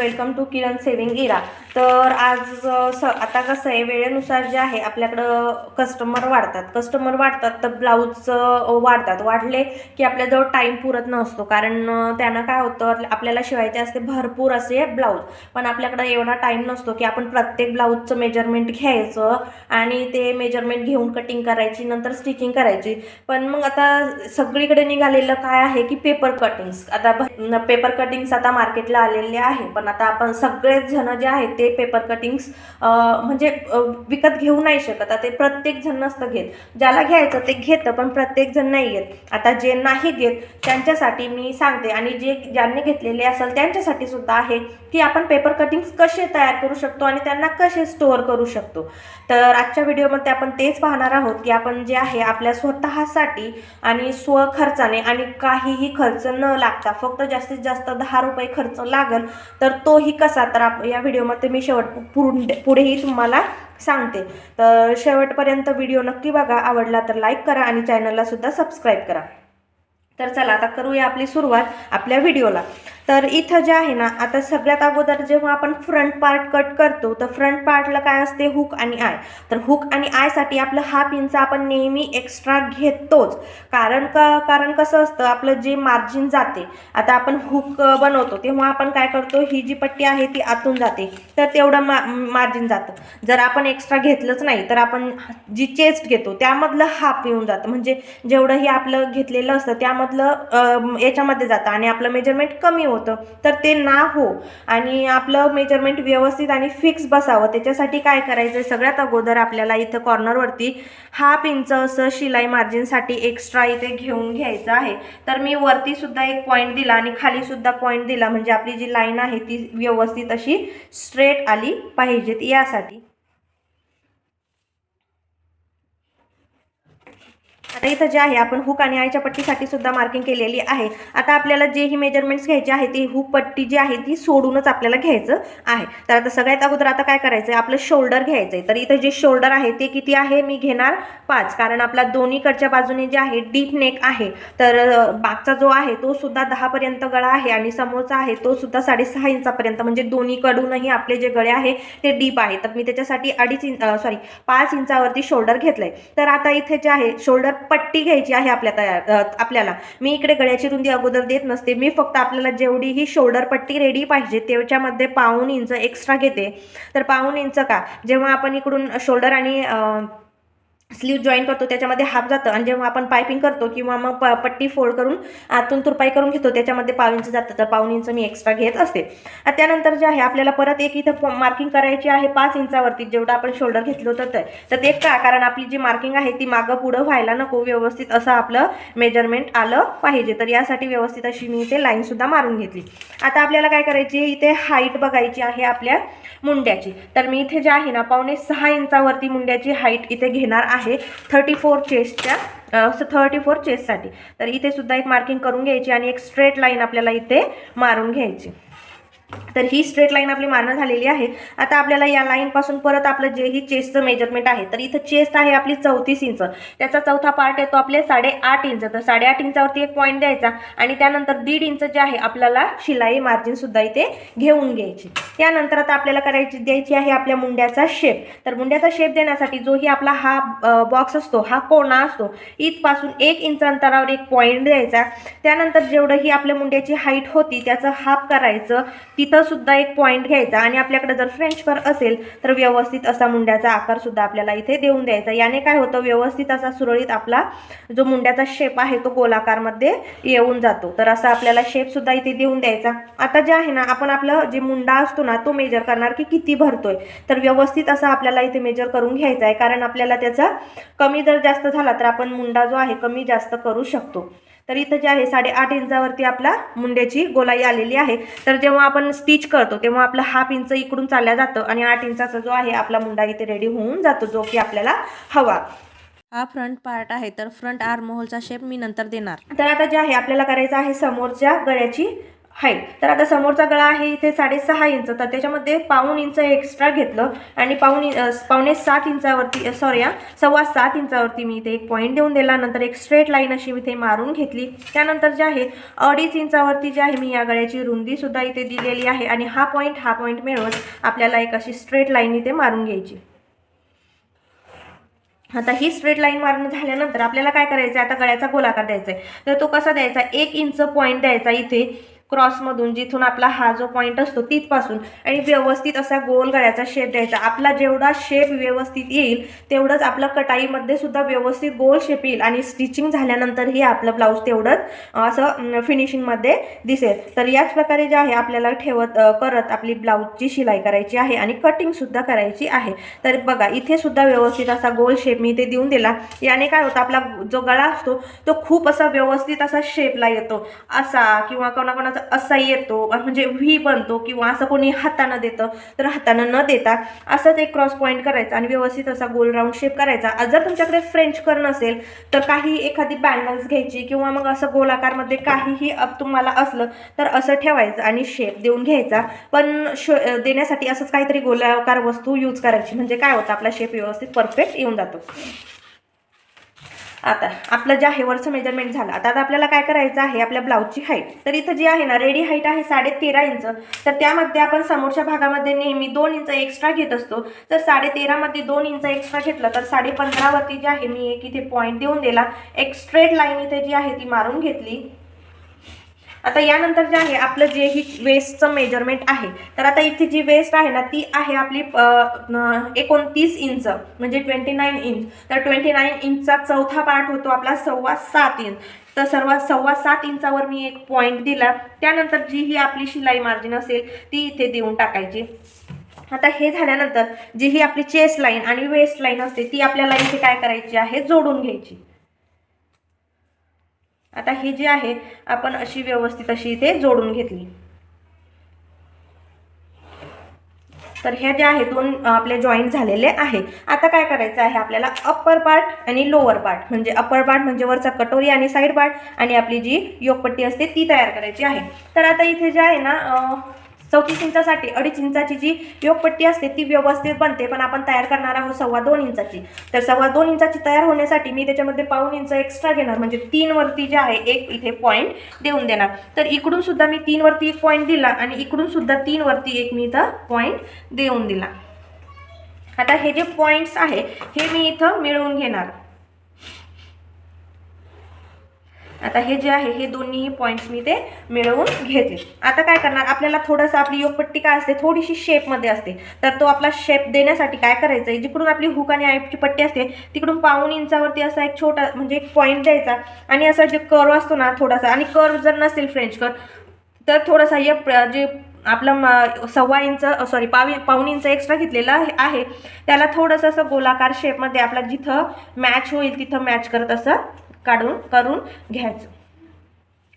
welcome to Kiran Saving Era. तर आज स आता कसं आहे वेळेनुसार जे आहे आपल्याकडं कस्टमर वाढतात. कस्टमर वाढतात तर ब्लाऊज वाढतात. वाढले की आपल्याजवळ टाईम पुरत नसतो. कारण त्यानं काय होतं आपल्याला शिवायचे असते भरपूर असे ब्लाऊज पण आपल्याकडं एवढा टाईम नसतो की आपण प्रत्येक ब्लाऊजचं मेजरमेंट घ्यायचं आणि ते मेजरमेंट घेऊन कटिंग करायची नंतर स्टिचिंग करायची. पण मग आता सगळीकडे निघालेलं काय आहे की पेपर कटिंग्स आता पेपर कटिंग्स आता मार्केटला आलेले आहे. पण आता आपण सगळेच जण जे आहेत ते पेपर कटिंग्स म्हणजे विकत घेऊ नाही शकत. आता ते प्रत्येक जण नसतं घेत. ज्याला घ्यायचं ते घेतं पण प्रत्येक जण नाही घेत. आता जे नाही घेत त्यांच्यासाठी मी सांगते. आणि जे ज्यांनी घेतलेले असेल त्यांच्यासाठी सुद्धा आहे की आपण पेपर कटिंग्स कसे तयार करू शकतो आणि त्यांना कसे स्टोअर करू शकतो. तर आजच्या व्हिडिओमध्ये आपण तेच पाहणार आहोत की आपण जे आहे आपल्या स्वतःसाठी आणि स्वखर्चाने आणि काहीही खर्च न लागता फक्त जास्तीत जास्त दहा रुपये खर्च लागेल तर तोही कसा? तर आप या व्हिडिओमध्ये मी शेवट पुढे पुढेही तुम्हाला सांगते. तर शेवटपर्यंत व्हिडिओ नक्की बघा. आवडला तर लाईक करा आणि चॅनलला सुद्धा सबस्क्राईब करा. तर चला आता करूया आपली सुरुवात आपल्या व्हिडिओला. तर इथं जे आहे ना आता सगळ्यात अगोदर जेव्हा आपण फ्रंट पार्ट कट करतो तर फ्रंट पार्टला काय असते? हुक आणि आय तर हुक आणि आयसाठी आपलं हाफ इंच आपण नेहमी एक्स्ट्रा घेतोच. कारण का कारण कसं असतं आपलं जे मार्जिन जाते आता आपण हुक बनवतो तेव्हा आपण काय करतो? ही जी पट्टी आहे ती आतून जाते. तर तेवढं मा मार्जिन जातं. जर आपण एक्स्ट्रा घेतलंच नाही तर आपण जी चेस्ट घेतो त्यामधलं हाफ येऊन जातं. म्हणजे जेवढंही आपलं घेतलेलं असतं त्यामधलं याच्यामध्ये जातं आणि आपलं मेजरमेंट कमी होतं. होतं. तर ते ना हो. आणि आपलं मेजरमेंट व्यवस्थित आणि फिक्स बसावं. त्याच्यासाठी काय करायचं आहे सगळ्यात अगोदर आपल्याला इथं कॉर्नरवरती हाफ इंच असं शिलाई मार्जिनसाठी एक्स्ट्रा इथे घेऊन घ्यायचं आहे. तर मी वरती सुद्धा एक पॉईंट दिला आणि खाली सुद्धा पॉईंट दिला. म्हणजे आपली जी लाईन आहे ती व्यवस्थित अशी स्ट्रेट आली पाहिजेत यासाठी. आता इथं जे आहे आपण हुक आणि आयच्या पट्टीसाठी सुद्धा मार्किंग केलेली आहे. आता आपल्याला जे ही मेजरमेंट्स घ्यायचे आहे ती हुक पट्टी जी आहे ती सोडूनच आपल्याला घ्यायचं आहे. तर आता सगळ्यात अगोदर आता काय करायचं आहे आपलं शोल्डर घ्यायचं आहे तर इथं जे शोल्डर आहे ते किती आहे? मी घेणार पाच. कारण आपला दोन्हीकडच्या बाजूने जे आहे डीप नेक आहे. तर बागचा जो आहे तो सुद्धा दहापर्यंत गळा आहे आणि समोरचा आहे तो सुद्धा साडेसहा इंचापर्यंत. म्हणजे दोन्हीकडूनही आपले जे गळे आहे ते डीप आहे. तर मी त्याच्यासाठी अडीच इंच सॉरी पाच इंचावरती शोल्डर घेतलंय. तर आता इथे जे आहे शोल्डर पट्टी घ्यायची आहे आपल्या तयार आपल्याला. मी इकडे गळ्याची रुंदी अगोदर देत नसते. मी फक्त आपल्याला जेवढी ही शोल्डर पट्टी रेडी पाहिजे त्याच्यामध्ये पाऊन इंच एक्स्ट्रा घेते. तर पाऊन इंच का? जेव्हा आपण इकडून शोल्डर आणि स्लीव जॉईन करतो त्याच्यामध्ये हाफ जातं. आणि जेव्हा आपण पायपिंग करतो किंवा मग प पट्टी फोल्ड करून आतून तुरपाई करून घेतो त्याच्यामध्ये पाव इंच जातं. तर पाऊन इंच मी एक्स्ट्रा घेत असते. त्यानंतर जे आहे आपल्याला परत एक इथं मार्किंग करायची आहे पाच इंचावरती. जेवढं आपण शोल्डर घेतलं होतं तर ते का? कारण आपली जी मार्किंग आहे ती मागं पुढं व्हायला नको. व्यवस्थित असं आपलं मेजरमेंट आलं पाहिजे. तर यासाठी व्यवस्थित अशी मी इथे लाईनसुद्धा मारून घेतली. आता आपल्याला काय करायची इथे हाईट बघायची आहे आपल्या मुंड्याची. तर मी इथे जे आहे ना पावणे सहा इंचावरती मुंड्याची हाईट इथे घेणार आहे. थर्टी फोर चेस्टच्या थर्टी फोर चेस्टसाठी तर इथे सुद्धा एक मार्किंग करून घ्यायची आणि एक स्ट्रेट लाईन आपल्याला इथे मारून घ्यायची. तर ही स्ट्रेट लाईन आपली मारणं झालेली आहे. आता आपल्याला या लाईनपासून परत आपलं जे ही चेस्टचं मेजरमेंट आहे तर इथं चेस्ट आहे आपली चौतीस इंच. त्याचा चौथा पार्ट येतो आपले साडेआठ इंच. तर साडेआठ इंचावरती एक पॉईंट द्यायचा आणि त्यानंतर दीड इंच जे आहे आपल्याला शिलाई मार्जिनसुद्धा इथे घेऊन घ्यायची. त्यानंतर आता आपल्याला करायची द्यायची आहे आपल्या मुंड्याचा शेप तर मुंड्याचा शेप देण्यासाठी जोही आपला हा बॉक्स असतो हा कोणा असतो इथपासून एक इंच अंतरावर एक पॉईंट द्यायचा. त्यानंतर जेवढं ही आपल्या मुंड्याची हाईट होती त्याचं हाफ करायचं. तिथं सुद्धा एक पॉईंट घ्यायचा आणि आपल्याकडे जर फ्रेंच फर असेल तर व्यवस्थित असा मुंड्याचा आकार सुद्धा आपल्याला इथे देऊन द्यायचा. याने काय होतं व्यवस्थित असा सुरळीत आपला जो मुंड्याचा शेप आहे तो गोलाकारमध्ये येऊन जातो. तर असा आपल्याला शेप सुद्धा इथे देऊन द्यायचा. आता जे आहे ना आपण आपलं जे मुंडा असतो ना तो मेजर करणार की किती भरतोय. तर व्यवस्थित असा आपल्याला इथे मेजर करून घ्यायचा आहे कारण आपल्याला त्याचा कमी जर जास्त झाला तर आपण मुंडा जो आहे कमी जास्त करू शकतो. तर इथं जे आहे साडेआठ इंचावरती आपला मुंड्याची गोलाई आलेली आहे. तर जेव्हा आपण स्टिच करतो तेव्हा आपलं हाफ इंच इकडून चालल्या जातं आणि आठ इंचाचा जो आहे आपला मुंडा इथे रेडी होऊन जातो जो की आपल्याला हवा. हा फ्रंट पार्ट आहे तर फ्रंट आर्म होलचा शेप मी नंतर देणार. तर आता जे आहे आपल्याला करायचं आहे समोरच्या गळ्याची हाईट तर आता समोरचा गळा आहे इथे साडेसहा इंच. तर त्याच्यामध्ये पाऊण इंच एक्स्ट्रा घेतलं आणि पाऊण पावणे सात इंचावरती सॉरी हा सव्वा सात इंचावरती मी इथे एक पॉईंट देऊन दिला. नंतर एक स्ट्रेट लाईन अशी मी इथे मारून घेतली. त्यानंतर जे आहे अडीच इंचावरती जे आहे मी या गळ्याची रुंदीसुद्धा इथे दिलेली आहे आणि हा पॉईंट हा पॉईंट मिळवत आपल्याला एक अशी स्ट्रेट लाईन इथे मारून घ्यायची. आता ही स्ट्रेट लाईन मारून झाल्यानंतर आपल्याला काय करायचं आहे आता गळ्याचा गोलाकार द्यायचा आहे तर तो कसा द्यायचा? एक इंच पॉईंट द्यायचा इथे. क्रॉसमधून जिथून आपला हा जो पॉईंट असतो तिथपासून आणि व्यवस्थित असा गोल गळ्याचा शेप द्यायचा. आपला जेवढा शेप व्यवस्थित येईल तेवढंच आपलं कटाईमध्ये सुद्धा व्यवस्थित गोल शेप येईल आणि स्टिचिंग झाल्यानंतरही आपलं ब्लाऊज तेवढंच असं फिनिशिंगमध्ये दिसेल. तर याच प्रकारे जे आहे आपल्याला ठेवत करत आपली ब्लाऊजची शिलाई करायची आहे आणि कटिंगसुद्धा करायची आहे. तर बघा इथे सुद्धा व्यवस्थित असा गोल शेप मी इथे देऊन दिला. याने काय होतं आपला जो गळा असतो तो खूप असा व्यवस्थित असा शेपला येतो. असा किंवा कोणाकोणाचा असा येतो म्हणजे व्ही बनतो किंवा असं कोणी हातानं देतं तर हातानं न देता असंच एक क्रॉस पॉईंट करायचा आणि व्यवस्थित असा गोल राऊंड शेप करायचा. जर तुमच्याकडे फ्रेंच कर नसेल तर काही एखादी बँगल्स घ्यायची किंवा मग असं गोलाकारमध्ये काहीही अप तुम्हाला असलं तर असं ठेवायचं आणि शेप देऊन घ्यायचा. पण श देण्यासाठी असंच काहीतरी गोलाकार वस्तू यूज करायची. म्हणजे काय होतं आपला शेप व्यवस्थित परफेक्ट येऊन जातो. आता आपलं जे आहे वरचं मेजरमेंट झालं. आता आता आपल्याला काय करायचं आहे? आपल्या ब्लाऊजची हाईट तर इथं जी आहे ना रेडी हाईट आहे साडे तेरा इंच. तर त्यामध्ये आपण समोरच्या भागामध्ये नेहमी दोन इंच एक्स्ट्रा घेत असतो. तर साडे तेरामध्ये दोन इंच एक्स्ट्रा घेतलं तर साडे पंधरावरती जे आहे मी एक इथे पॉईंट देऊन दिला. एक स्ट्रेट लाईन इथे जी आहे ती मारून घेतली. आता यानंतर जे आहे आपलं जे ही वेस्टचं मेजरमेंट आहे तर आता इथे जी वेस्ट आहे ना ती आहे आपली एकोणतीस इंच म्हणजे ट्वेंटी नाईन इंच तर ट्वेंटी नाईन इंचचा चौथा पार्ट होतो आपला सव्वा सात इंच तर सर्व सव्वा सात इंचावर मी एक पॉईंट दिला. त्यानंतर जी ही आपली शिलाई मार्जिन असेल ती इथे देऊन टाकायची. आता हे झाल्यानंतर जी ही आपली चेस्ट लाईन आणि वेस्ट लाईन असते ती आपल्याला इथे काय करायची आहे? जोडून घ्यायची. आता ही जी आहे आपण अशी व्यवस्थित अशी इथे जोडून घेतली. तर ह्या ज्या आहेत दोन आपले जॉईंट झालेले आहे. आता काय करायचं आहे आपल्याला अप्पर पार्ट आणि लोअर पार्ट म्हणजे अप्पर पार्ट म्हणजे वरचा कटोरी आणि साईड पार्ट आणि आपली जी योगपट्टी असते ती तयार करायची आहे. तर आता इथे जे आहे ना चौतीस इंचासाठी अडीच इंचाची जी योगपट्टी असते ती व्यवस्थित बनते पण आपण तयार करणार आहोत सव्वा दोन इंचाची. तर सव्वा दोन इंचाची तयार होण्यासाठी मी त्याच्यामध्ये पाऊन इंच एक्स्ट्रा घेणार म्हणजे तीन वरती जे आहे एक इथे पॉईंट देऊन देणार. तर इकडून सुद्धा मी तीन वरती एक पॉईंट दिला आणि इकडून सुद्धा तीन वरती एक मी इथं पॉईंट देऊन दिला. आता हे जे पॉईंट्स आहे हे मी इथं मिळवून घेणार. आता हे जे आहे हे दोन्हीही पॉईंट्स मी ते मिळवून घेतले आता काय करणार? आपल्याला थोडंसं आपली योगपट्टी काय असते? थोडीशी शेपमध्ये असते. तर तो आपला शेप देण्यासाठी काय करायचं आहे जिकडून आपली हुक आणि आईपची पट्टी असते तिकडून पाऊन इंचावरती असा एक छोटा म्हणजे एक पॉईंट द्यायचा. आणि असा जे कर्व असतो ना थोडासा आणि कर्व जर नसेल फ्रेंच कर तर थोडासा या जे आपलं सव्वा इंच सॉरी पावी पाऊन इंच एक्स्ट्रा घेतलेलं आहे त्याला थोडंसं असं गोलाकार शेपमध्ये आपला जिथं मॅच होईल तिथं मॅच करत असं काढून करून घ्यायचं.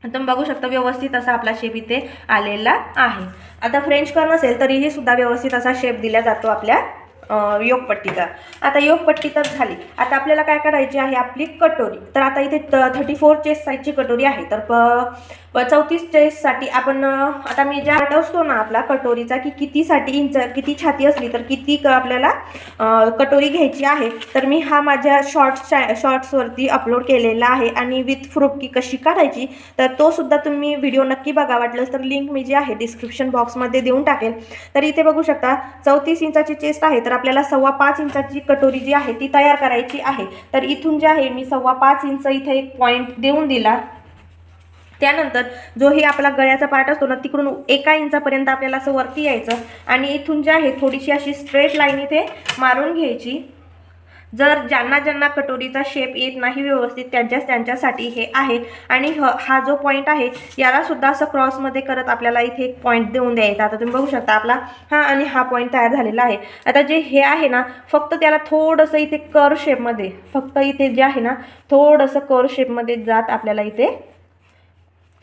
तुम्ही बघू शकता व्यवस्थित असा आपला शेप इथे आलेला आहे. आता फ्रेंच कर्न नसेल तरीही सुद्धा व्यवस्थित असा शेप दिला जातो आपल्या योगपट्टीचा. आता योगपट्टी तर झाली. आता आपल्याला काय करायची आहे आपली कटोरी. तर आता इथे थर्टी फोर चेस्ट साईजची कटोरी आहे. तर प चौतीस चेस्टसाठी आपण आता मी ज्या असतो ना आपला कटोरीचा की कितीसाठी इंच किती छाती असली तर किती क- आपल्याला कटोरी घ्यायची आहे तर मी हा माझ्या शॉर्ट्स शॉर्ट्सवरती अपलोड केलेला आहे आणि विथ फ्रूप की कशी काढायची तर तो सुद्धा तुम्ही व्हिडिओ नक्की बघा. वाटलंच तर लिंक मी जी आहे डिस्क्रिप्शन बॉक्समध्ये देऊन टाकेल तर इथे बघू शकता चौतीस इंचाची चेस्ट आहे तर आपल्याला सव्वा पाच इंचाची कटोरी जी आहे ती तयार करायची आहे. तर इथून जे आहे मी सव्वा पाच इंच इथे एक पॉईंट देऊन दिला. त्यानंतर जो हे आपला गळ्याचा पार्ट असतो ना तिकडून एका इंचापर्यंत आपल्याला असं वरती यायचं आणि इथून जे आहे थोडीशी अशी स्ट्रेट लाईन इथे मारून घ्यायची. जर ज्यांना ज्यांना कटोरीचा शेप येत नाही व्यवस्थित त्यांच्याच त्यांच्यासाठी हे आहे. आणि ह- हा जो पॉईंट आहे यालासुद्धा असं क्रॉसमध्ये करत आपल्याला इथे एक पॉईंट देऊन द्यायचा. आता तुम्ही बघू शकता आपला हा आणि हा पॉईंट तयार झालेला आहे. आता जे हे आहे ना फक्त त्याला थोडंसं इथे कर शेपमध्ये फक्त इथे जे आहे ना थोडंसं कर शेपमध्ये जात आपल्याला इथे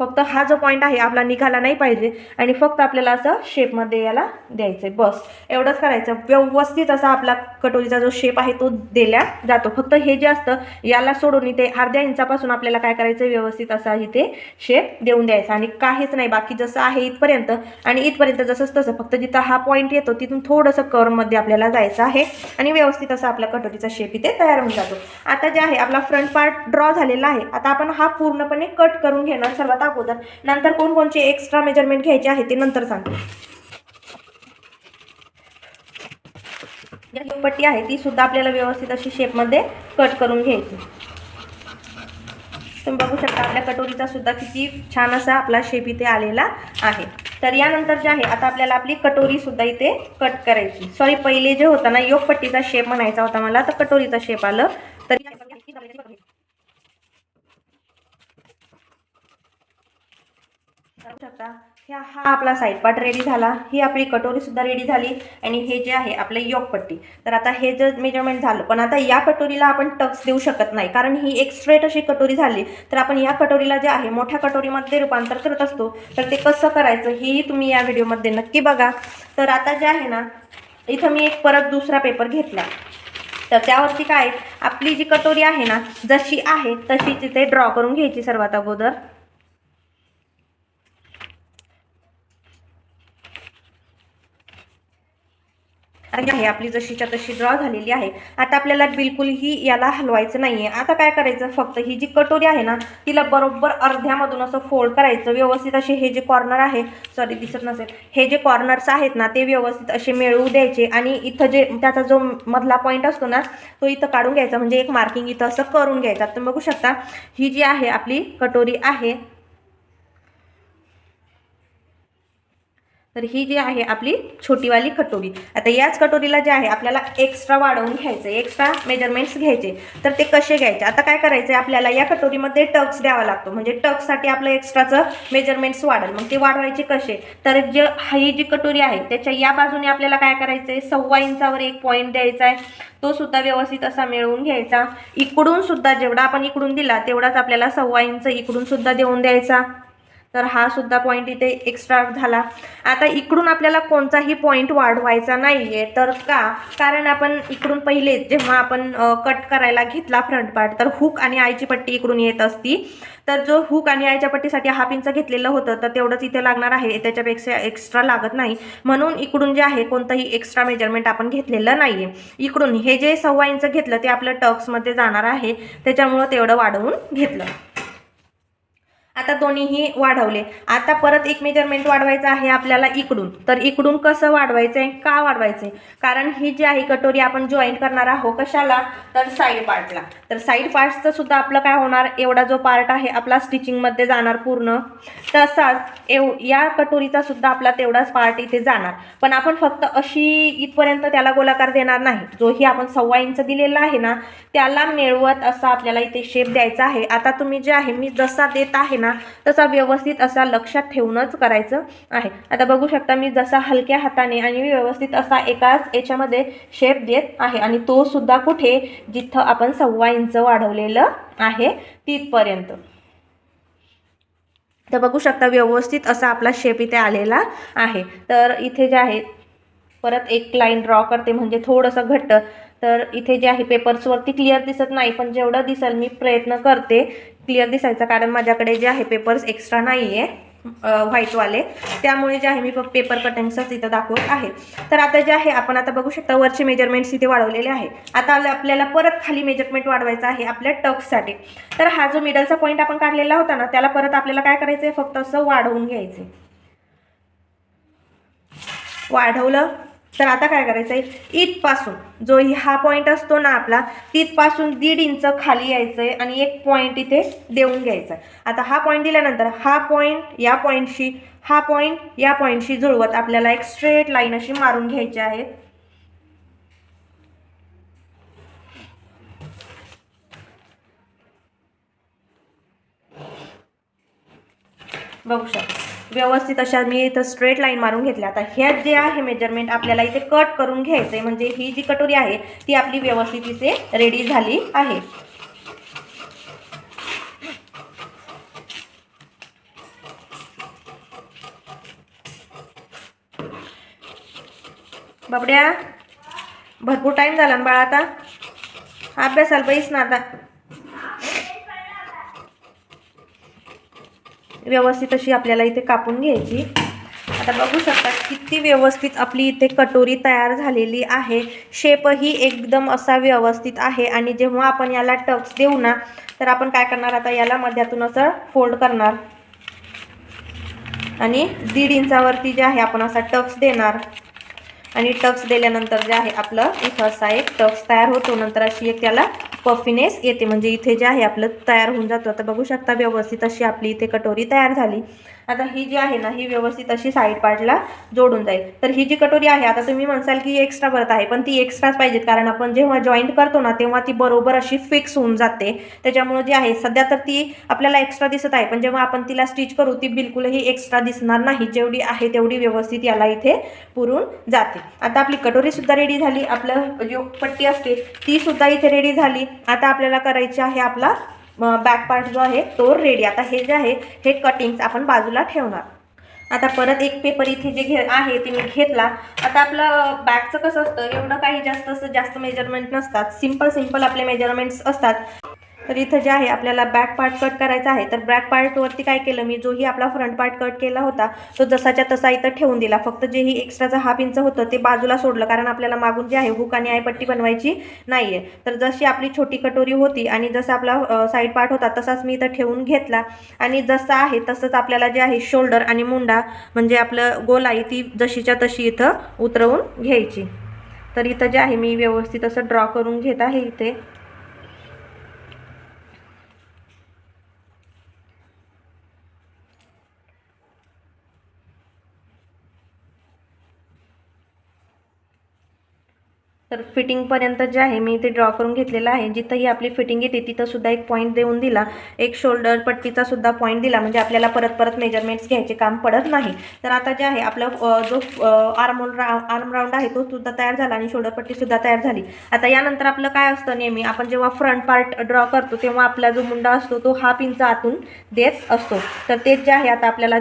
फक्त हा जो पॉईंट आहे आपला निघाला नाही पाहिजे. आणि फक्त आपल्याला असं शेपमध्ये याला द्यायचं आहे बस. एवढंच करायचं. व्यवस्थित असा आपला कटोरीचा जो शेप आहे तो दिला जातो. फक्त हे जे असतं याला सोडून इथे अर्ध्या इंचापासून आपल्याला काय करायचं व्यवस्थित असा इथे शेप देऊन द्यायचा. आणि काहीच नाही. बाकी जसं आहे इथपर्यंत आणि इथपर्यंत जसंच तसं. फक्त जिथं हा पॉईंट येतो तिथून थोडंसं कर्वमध्ये आपल्याला जायचं आहे. आणि व्यवस्थित असा आपला कटोरीचा शेप इथे तयार होऊन जातो. आता जे आहे आपला फ्रंट पार्ट ड्रॉ झालेला आहे. आता आपण हा पूर्णपणे कट करून घेणार. सर्वात अगोदर नंतर कोणकोणचे एक्स्ट्रा मेजरमेंट घ्यायचे आहे ते नंतर सांगते. जी पट्टी आहे ती सुद्धा आपल्याला व्यवस्थित अशी शेपमध्ये कट करून घ्यायची. तुम्ही बघू शकता आपल्या कटोरीचा सुद्धा किती छान असा आपला शेप इथे आलेला आहे. तर यानंतर जे आहे आता आपल्याला आपली कटोरी सुद्धा इथे कट करायची. सॉरी पहिले जे होता ना योगपट्टीचा शेप म्हणायचा होता मला तर कटोरीचा शेप आलं. तर करू शकता. ह्या हा आपला साईड पार्ट रेडी झाला. ही आपली कटोरी सुद्धा रेडी झाली. आणि हे जे आहे आपले योगपट्टी तर आता हे जे मेजरमेंट झालं पण आता या कटोरीला आपण टक्स देऊ शकत नाही. कारण ही एक स्ट्रेट अशी कटोरी झाली. तर आपण या कटोरीला जे आहे मोठ्या कटोरीमध्ये रूपांतर करत असतो. तर ते कसं करायचं हेही तुम्ही या व्हिडिओमध्ये नक्की बघा. तर आता जे आहे ना इथं मी एक परत दुसरा पेपर घेतला. तर त्यावरती काय? आपली जी कटोरी आहे ना जशी आहे तशी तिथे ड्रॉ करून घ्यायची सर्वात अगोदर. आहे आपली जशीच्या तशी ड्रॉ झालेली आहे. आता आपल्याला बिलकुलही याला हलवायचं नाही आहे आता काय करायचं? फक्त ही जी कटोरी आहे ना तिला बरोबर अर्ध्यामधून असं फोल्ड करायचं. व्यवस्थित असे हे जे कॉर्नर आहे सॉरी दिसत नसेल. हे जे कॉर्नर्स आहेत ना ते व्यवस्थित असे मिळवू द्यायचे आणि इथं जे त्याचा जो मधला पॉईंट असतो ना तो इथं काढून घ्यायचा. म्हणजे एक मार्किंग इथं असं करून घ्यायचा. तुम्ही बघू शकता ही जी आहे आपली कटोरी आहे तर ही जी आहे आपली छोटीवाली कटोरी. आता याच कटोरीला जे आहे आपल्याला एक्स्ट्रा वाढवून घ्यायचं एक्स्ट्रा मेजरमेंट्स घ्यायचे. तर ते कसे घ्यायचे? आता काय करायचं आपल्याला या कटोरीमध्ये टक्स द्यावा लागतो. म्हणजे टक्ससाठी आपलं एक्स्ट्राचं मेजरमेंट्स वाढेल. मग ते वाढवायचे कसे? तर जे ही जी कटोरी आहे त्याच्या या बाजूने आपल्याला काय करायचं आहे सव्वा इंचावर एक पॉईंट द्यायचा आहे तो सुद्धा व्यवस्थित असा मिळवून घ्यायचा. इकडून सुद्धा जेवढा आपण इकडून दिला तेवढाच आपल्याला सव्वा इंच इकडून सुद्धा देऊन द्यायचा. तर हा सुद्धा पॉईंट इथे एक्स्ट्रा झाला. आता इकडून आपल्याला कोणताही पॉईंट वाढवायचा नाही आहे तर का? कारण आपण इकडून पहिले जेव्हा आपण कट करायला घेतला फ्रंट पार्ट तर हुक आणि आईची पट्टी इकडून येत असती. तर जो हुक आणि आईच्या पट्टीसाठी हाफ इंच घेतलेलं होतं तर तेवढंच इथे लागणार आहे. त्याच्यापेक्षा एक्स्ट्रा लागत नाही. म्हणून इकडून जे आहे कोणतंही एक्स्ट्रा मेजरमेंट आपण घेतलेलं नाही आहे इकडून हे जे सव्वा इंच घेतलं ते आपलं टक्समध्ये जाणार आहे. त्याच्यामुळं तेवढं वाढवून घेतलं. आता दोन्हीही वाढवले. आता परत एक मेजरमेंट वाढवायचं आहे आपल्याला इकडून. तर इकडून कसं वाढवायचं आहे का वाढवायचं आहे कारण ही जी आहे कटोरी आपण जॉईन करणार आहोत कशाला? तर साईड पार्टला तर साईड पार्टचं सुद्धा आपलं काय होणार? एवढा जो पार्ट आहे आपला स्टिचिंगमध्ये जाणार पूर्ण. तसाच एव या कटोरीचा सुद्धा आपला तेवढाच पार्ट इथे जाणार. पण आपण फक्त अशी इथपर्यंत त्याला गोलाकार देणार नाही. जोही आपण सव्वा इंच दिलेला आहे ना त्याला मिळवत असा आपल्याला इथे शेप द्यायचा आहे. आता तुम्ही जे आहे मी जसा देत आहे ना तसा व्यवस्थित असा लक्षात ठेवूनच करायचं आहे. आता बघू शकता मी जसा हलक्या हाताने आणि व्यवस्थित असा एकाच याच्यामध्ये शेप देत आहे आणि तो सुद्धा कुठे? जिथं आपण सव्वा इंच वाढवलेलं आहे तिथपर्यंत. तर बघू शकता व्यवस्थित असा आपला शेप इथे आलेला आहे. तर इथे जे आहे परत एक लाईन ड्रॉ करते म्हणजे थोडंसं घट्ट. तर इथे जे आहे पेपर्सवरती क्लिअर दिसत नाही पण जेवढं दिसेल मी प्रयत्न करते क्लिअर दिसायचा कारण माझ्याकडे जे आहे पेपर्स एक्स्ट्रा नाही आहे व्हाईटवाले त्यामुळे जे आहे मी पेपर कटिंग्सच इथं दाखवत आहे. तर आता जे आहे आपण आता बघू शकता वरचे मेजरमेंट्स इथे वाढवलेले आहे. आता आपल्याला परत खाली मेजरमेंट वाढवायचं आहे आपल्या टक्ससाठी तर हा जो मिडलचा पॉईंट आपण काढलेला होता ना त्याला परत आपल्याला काय करायचं आहे फक्त असं वाढवून घ्यायचं वाढवलं. तर आता काय करायचं आहे इथपासून जो हा पॉईंट असतो ना आपला तिथपासून दीड इंच खाली यायचं आहे आणि एक पॉईंट इथे देऊन घ्यायचा आहे आता हा पॉईंट दिल्यानंतर हा पॉईंट या पॉईंटशी हा पॉईंट या पॉईंटशी जुळवत आपल्याला एक स्ट्रेट लाईन अशी मारून घ्यायची आहे. बघू शकता. व्यवस्थित अशा मी इथं स्ट्रेट लाईन मारून घेतल्या. आता ह्या जे आहे मेजरमेंट आपल्याला इथे कट करून घ्यायचं आहे म्हणजे ही जी कटोरी आहे ती आपली व्यवस्थित इथे रेडी झाली आहे. बाबड्या भरपूर टाईम झाला ना बाळा आता. अभ्यासाला बैस ना आता. व्यवस्थित अशी आपल्याला इथे कापून घ्यायची. आता बघू शकता किती व्यवस्थित आपली इथे कटोरी तयार झालेली आहे. शेपही एकदम असा व्यवस्थित आहे आणि जेव्हा आपण याला टक्स देऊ ना तर आपण काय करणार आता? याला मध्यातून असं फोल्ड करणार. आणि दीड इंचावरती जे आहे आपण असा टक्स देणार. आणि टक्स दिल्यानंतर जे आहे आपलं इथं असा एक टक्स तयार होतो. नंतर अशी एक त्याला पफिनेस येते. म्हणजे इथे जे आहे आपलं तयार होऊन जातं. तर बघू शकता व्यवस्थित अशी आपली इथे कटोरी तयार झाली. आता ही जी आहे ना ही व्यवस्थित अशी साईड पार्टला जोडून जाईल. तर ही जी कटोरी आहे आता तुम्ही म्हणसाल की एक्स्ट्रा भरत आहे पण ती एक्स्ट्राच पाहिजेत कारण आपण जेव्हा जॉईंट करतो ना तेव्हा ती बरोबर अशी फिक्स होऊन जाते. त्याच्यामुळे जी आहे सध्या तर ती आपल्याला एक्स्ट्रा दिसत आहे पण जेव्हा आपण तिला स्टिच करू ती बिलकुलही एक्स्ट्रा दिसणार नाही. जेवढी आहे तेवढी व्यवस्थित याला इथे पुरून जाते. आता आपली कटोरी सुद्धा रेडी झाली आपलं जो पट्टी असते ती सुद्धा इथे रेडी झाली. आता आपल्याला करायची आहे आपला बॅक पार्ट जो आहे तो रेडी आता हे जे आहे हे कटिंग्स आपण बाजूला ठेवणार. आता परत एक पेपर इथे जे घे आहे ते मी घेतला. आता आपलं बॅगचं कसं असतं? एवढं काही जास्त असं जास्त मेजरमेंट नसतात. सिंपल सिंपल आपले मेजरमेंट्स असतात. तर इथं जे आहे आपल्याला बॅक पार्ट कट करायचा आहे. तर बॅक पार्टवरती काय केलं मी? जोही आपला फ्रंट पार्ट कट केला होता. तो जसाच्या तसा इथं ठेवून दिला. फक्त जेही एक्स्ट्राचं हाफ इंच होतं ते बाजूला सोडलं. कारण आपल्याला मागून जे आहे हुक आणि आयपट्टी बनवायची नाही आहे तर जशी आपली छोटी कटोरी होती आणि जसा आपला साईड पार्ट होता तसाच मी इथं ठेवून घेतला. आणि जसं आहे तसंच आपल्याला जे आहे शोल्डर आणि मुंडा म्हणजे आपलं गोलाई ती जशीच्या तशी इथं उतरवून घ्यायची. तर इथं जे आहे मी व्यवस्थित असं ड्रॉ करून घेत आहे इथे. तर फिटिंगपर्यंत जे आहे मी इथे ड्रॉ करून घेतलेलं आहे. जिथंही आपली फिटिंग येते तिथंसुद्धा एक पॉईंट देऊन दिला. एक शोल्डर पट्टीचासुद्धा पॉईंट दिला. म्हणजे आपल्याला परत परत मेजरमेंट्स घ्यायचे काम पडत नाही. तर आता जे आहे आपलं जो आर्मोल रा आर्म राऊंड आहे तो सुद्धा तयार झाला आणि शोल्डर पट्टीसुद्धा तयार झाली. आता यानंतर आपलं काय असतं नेहमी आपण जेव्हा फ्रंट पार्ट ड्रॉ करतो तेव्हा आपला जो मुंडा असतो तो हाफ इंच आतून देत असतो. तर तेच जे आहे आता आपल्याला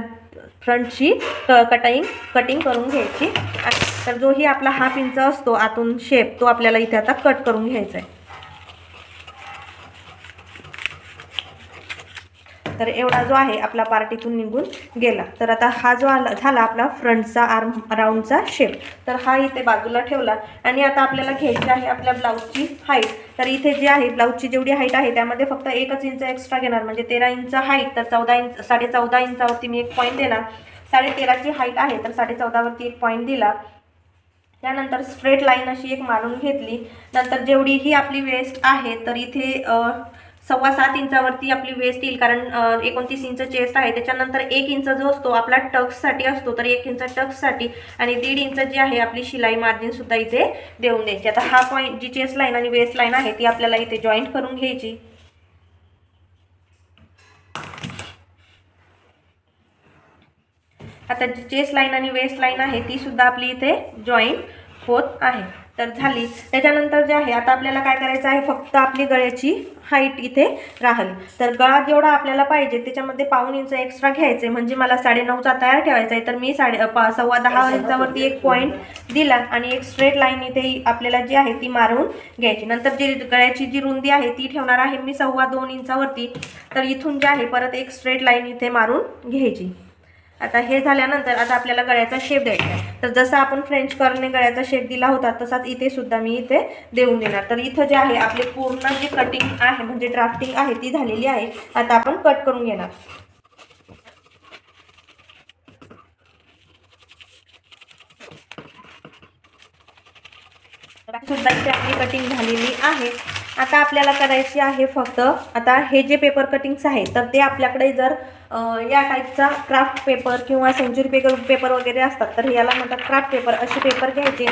फ्रंटची क कटिंग कटिंग करून घ्यायची. तर जो ही आपला हाफ इंच असतो आतून शेप तो आपल्याला इथे आता कट करून घ्यायचा आहे. तर एवढा जो आहे आपला पार्ट इथून निघून गेला. तर आता हा जो आला झाला आपला फ्रंटचा आर्म राऊंडचा शेप तर हा इथे बाजूला ठेवला. आणि आता आपल्याला घ्यायची आहे आपल्या ब्लाऊजची हाईट तर इथे जी आहे ब्लाऊजची जेवढी हाईट आहे त्यामध्ये फक्त एकच इंच एक्स्ट्रा घेणार. म्हणजे तेरा इंच हाईट तर चौदा इंच साडे चौदा इंचावरती मी एक पॉईंट देणार. साडे तेराची हाईट आहे तर साडे चौदावरती एक पॉईंट दिला. त्यानंतर स्ट्रेट लाईन अशी एक मारून घेतली. नंतर जेवढी ही आपली वेस्ट आहे तर इथे सव्वा सात इंचावरती आपली वेस्ट येईल. कारण एकोणतीस इंच चेस्ट आहे. त्याच्यानंतर एक इंच जो असतो आपला टक्ससाठी असतो तर एक इंच टक्ससाठी आणि दीड इंच जी आहे आपली शिलाई मार्जिन सुद्धा इथे देऊन द्यायची. आता हा पॉईंट जी चेस्ट लाईन आणि वेस्ट लाईन आहे ती आपल्याला इथे जॉईंट करून घ्यायची. आता जी चेस्ट लाईन आणि वेस्ट लाईन आहे ती सुद्धा आपली इथे जॉईंट होत आहे. तर झाली. त्याच्यानंतर जे आहे आता आपल्याला काय करायचं आहे फक्त आपली गळ्याची हाईट इथे राहील तर गळा जेवढा आपल्याला पाहिजे त्याच्यामध्ये पाऊन इंच एक्स्ट्रा घ्यायचे. म्हणजे मला साडेनऊचा तयार ठेवायचा आहे तर मी साडे पा सव्वा दहा इंचावरती एक पॉईंट दिला आणि एक स्ट्रेट लाईन इथे आपल्याला जी आहे ती मारून घ्यायची. नंतर जी गळ्याची जी रुंदी आहे ती ठेवणार आहे मी सव्वा दोन इंचावरती. तर इथून जे आहे परत एक स्ट्रेट लाईन इथे मारून घ्यायची. आता हे झाल्यानंतर आता आपल्याला गळ्याचा शेप द्यायचा आहे. तर जसा आपण फ्रेंच करने गळ्याचा शेप दिला होता तसाच इथे सुद्धा मी इथे देऊन देणार. तर इथं जे आहे आपले पूर्ण जी कटिंग आहे म्हणजे ड्राफ्टिंग आहे ती झालेली आहे. आता आपण कट करून घेणार. सुद्धा इथे आपली कटिंग झालेली आहे. आता आपल्याला करायची आहे फक्त आता हे जे पेपर कटिंग्स आहे तर ते आपल्याकडे जर या टाईपचा क्राफ्ट पेपर किंवा सेंचुरी पेपर पेपर वगैरे असतात तर याला म्हणतात क्राफ्ट पेपर असे पेपर घ्यायचे.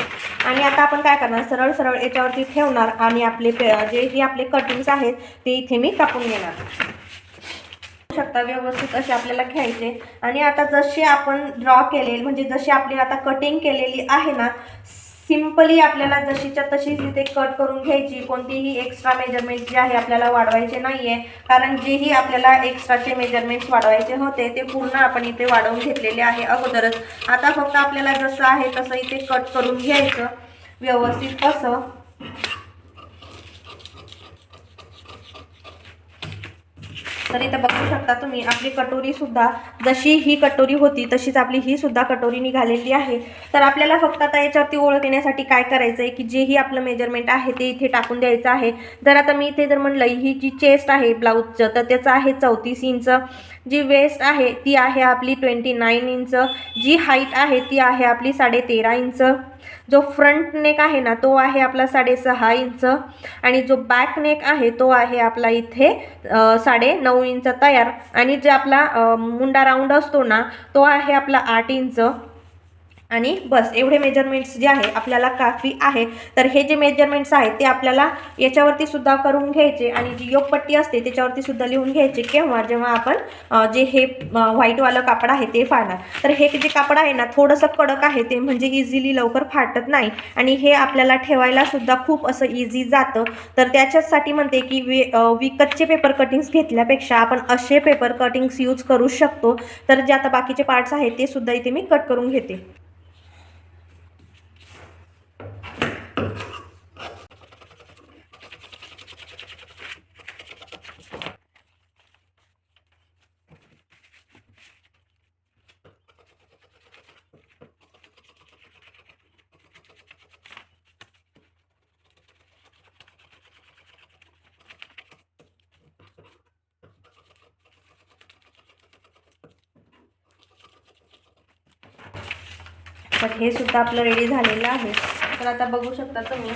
आणि आता आपण काय करणार? सरळ सरळ याच्यावरती ठेवणार आणि आपले पे जे ही आपले कटिंग्स आहेत ते इथे मी कापून घेणार. शकता व्यवस्थित असे आपल्याला घ्यायचे. आणि आता जसे आपण ड्रॉ केले म्हणजे जशी आपली आता कटिंग केलेली आहे ना सिम्पली आपल्याला जशीच्या तशीच इथे कट करून घ्यायची. कोणतीही एक्स्ट्रा मेजरमेंट जे आहे आपल्याला वाढवायचे नाही आहे कारण जेही आपल्याला एक्स्ट्राचे मेजरमेंट्स वाढवायचे होते ते पूर्ण आपण इथे वाढवून घेतलेले आहे अगोदरच. आता फक्त आपल्याला जसं आहे तसं इथे कट करून घ्यायचं. व्यवस्थित कसं तर इथं बघू शकता तुम्ही आपली कटोरी सुद्धा जशी ही कटोरी होती तशीच आपली ही सुद्धा कटोरी निघालेली आहे. तर आपल्याला फक्त आता याच्यावरती ओळख येण्यासाठी काय करायचं आहे की जेही आपलं मेजरमेंट आहे ते इथे टाकून द्यायचं आहे. जर आता मी इथे जर म्हणलं ही जी चेस्ट आहे ब्लाऊजचं तर त्याचं आहे चौतीस इंच. जी वेस्ट आहे ती आहे आपली ट्वेंटी नाईन इंच. जी हाईट आहे ती आहे आपली साडे तेरा इंच. जो फ्रंट नेक आहे ना तो आहे आपला साडेसहा इंच आणि जो बॅक नेक आहे तो आहे आपला इथे साडे नऊ इंच तयार. आणि जे आपला मुंडा राऊंड असतो ना तो आहे आपला आठ इंच आणि बस एवढे मेजरमेंट्स जे आहे आपल्याला काफी आहे. तर हे जे मेजरमेंट्स आहेत ते आपल्याला याच्यावरती सुद्धा करून घ्यायचे आणि जी योगपट्टी असते त्याच्यावरती सुद्धा लिहून घ्यायचे केव्हा जेव्हा आपण जे हे व्हाईटवालं कापड आहे ते फाडणार. तर हे जे कापड आहे ना थोडंसं कडक आहे ते म्हणजे इझिली लवकर फाटत नाही आणि हे आपल्याला ठेवायला सुद्धा खूप असं इझी जातं. तर त्याच्याचसाठी म्हणते की वे अ, विकतचे पेपर कटिंग्स घेतल्यापेक्षा आपण असे पेपर कटिंग्स यूज करू शकतो. तर जे आता बाकीचे पार्ट्स आहेत ते सुद्धा इथे मी कट करून घेते. तर हे सुद्धा आपलं रेडी झालेलं आहे. तर आता बघू शकता तुम्ही.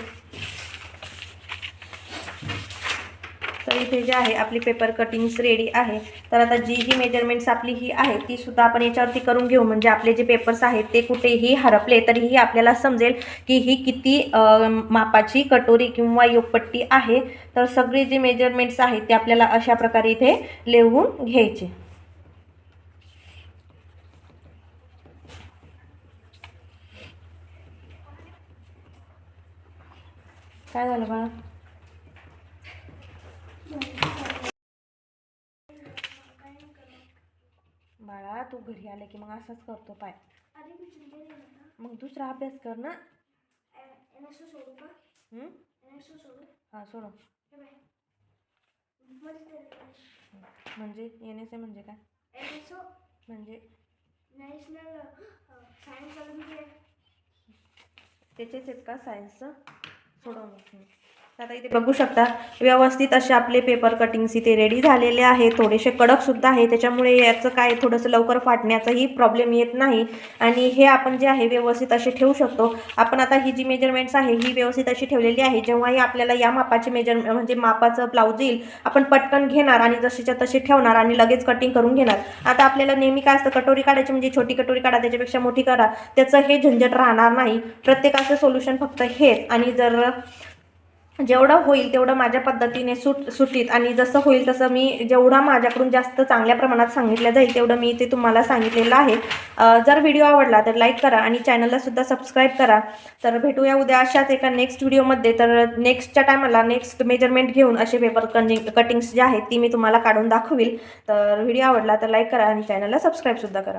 तर इथे जे आहे आपली पेपर कटिंग्स रेडी आहे. तर आता जी ही मेजरमेंट्स आपली ही आहे ती सुद्धा आपण याच्यावरती करून घेऊ. म्हणजे आपले जे पेपर्स आहेत ते कुठेही हरपले तरीही आपल्याला समजेल की ही किती मापाची कटोरी किंवा योगपट्टी आहे. तर सगळी जी मेजरमेंट्स आहेत ते आपल्याला अशा प्रकारे इथे लिहून घ्यायचे. काय झालं बाळा? बाळा तू घरी आले की मग असंच करतो पाय. मग दुसरा अभ्यास कर ना. हं? सोडू म्हणजे एन एस ए म्हणजे काय? म्हणजे? नॅशनल सायन्स ऑलिम्पियड त्याचेच आहेत का सायन्सचं सोडव मग हं. तर आता इथे बघू शकता व्यवस्थित असे आपले पेपर कटिंग्स इथे रेडी झालेले आहे थोडेसे कडकसुद्धा आहे. त्याच्यामुळे याचं काय थोडंसं लवकर फाटण्याचाही प्रॉब्लेम येत नाही. आणि हे आपण जे आहे व्यवस्थित असे ठेवू शकतो. आपण आता ही जी मेजरमेंट्स आहे ही व्यवस्थित अशी ठेवलेली आहे. जेव्हाही आपल्याला या मापाचे मेजर म्हणजे मापाचं ब्लाऊज येईल आपण पटकन घेणार आणि जसेच्या तसे ठेवणार आणि लगेच कटिंग करून घेणार. आता आपल्याला नेहमी काय असतं कटोरी काढायची म्हणजे छोटी कटोरी काढा त्याच्यापेक्षा मोठी करा. त्याचं हे झंझट राहणार नाही. प्रत्येकाचं सोल्युशन फक्त हेच. आणि जर जेवढं होईल तेवढं माझ्या पद्धतीने सुट सुटीत आणि जसं होईल तसं मी जेवढा माझ्याकडून जास्त चांगल्या प्रमाणात सांगितलं जाईल तेवढं मी ते तुम्हाला सांगितलेलं आहे. जर व्हिडिओ आवडला तर लाईक करा आणि चॅनललासुद्धा सबस्क्राईब करा. तर भेटूया उद्या अशाच एका नेक्स्ट व्हिडिओमध्ये. तर नेक्स्टच्या टायमाला नेक्स्ट मेजरमेंट घेऊन असे पेपर कटिंग कटिंग्स जे आहेत ती मी तुम्हाला काढून दाखवील. तर व्हिडिओ आवडला तर लाईक करा आणि चॅनलला सबस्क्राईबसुद्धा करा.